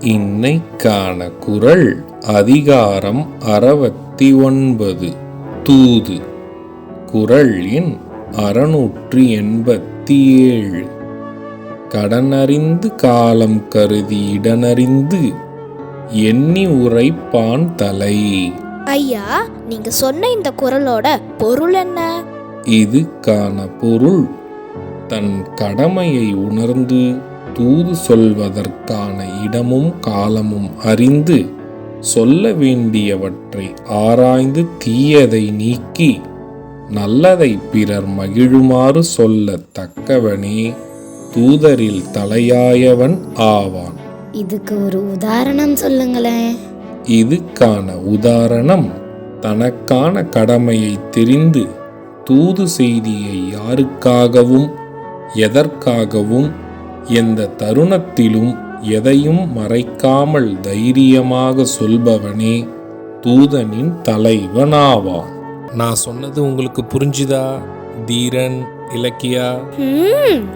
இன்னைக்கான குரல் அதிகாரம் அறுபத்தி ஒன்பது தூது. குரல் எண் அறுநூற்றி எண்பத்தி ஏழு. கடனறிந்து காலம் கருதி இடனறிந்து எண்ணி உரைப்பான் தலை. ஐயா நீங்க சொன்ன இந்த குரலோட பொருள் என்ன? இதுக்கான பொருள் தன் கடமையை உணர்ந்து தூது சொல்வதற்கான இடமும் காலமும் அறிந்து சொல்ல வேண்டியவற்றை ஆராய்ந்து தீயதை நீக்கி நல்லதை பிறர் மகிழுமாறு சொல்ல தக்கவனே தூதரில் தலையாயவன் ஆவான். இதுக்கு ஒரு உதாரணம் சொல்லுங்களேன். இதுக்கான உதாரணம் தனக்கான கடமையை தெரிந்து தூது செய்தியை யாருக்காகவும் எதற்காகவும் எந்த தருணத்திலும் எதையும் மறைக்காமல் தைரியமாக சொல்பவனே தூதனின் தலைவனாவான். நான் சொன்னது உங்களுக்கு புரிஞ்சுதா தீரன் இலக்கியா?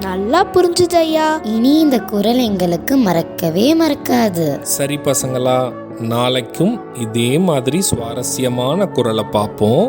நல்லா புரிஞ்சுது ஐயா இனி இந்த குரல் எங்களுக்கு மறக்கவே மறக்காது. சரி பசங்களா நாளைக்கும் இதே மாதிரி சுவாரஸ்யமான குரலை பார்ப்போம்.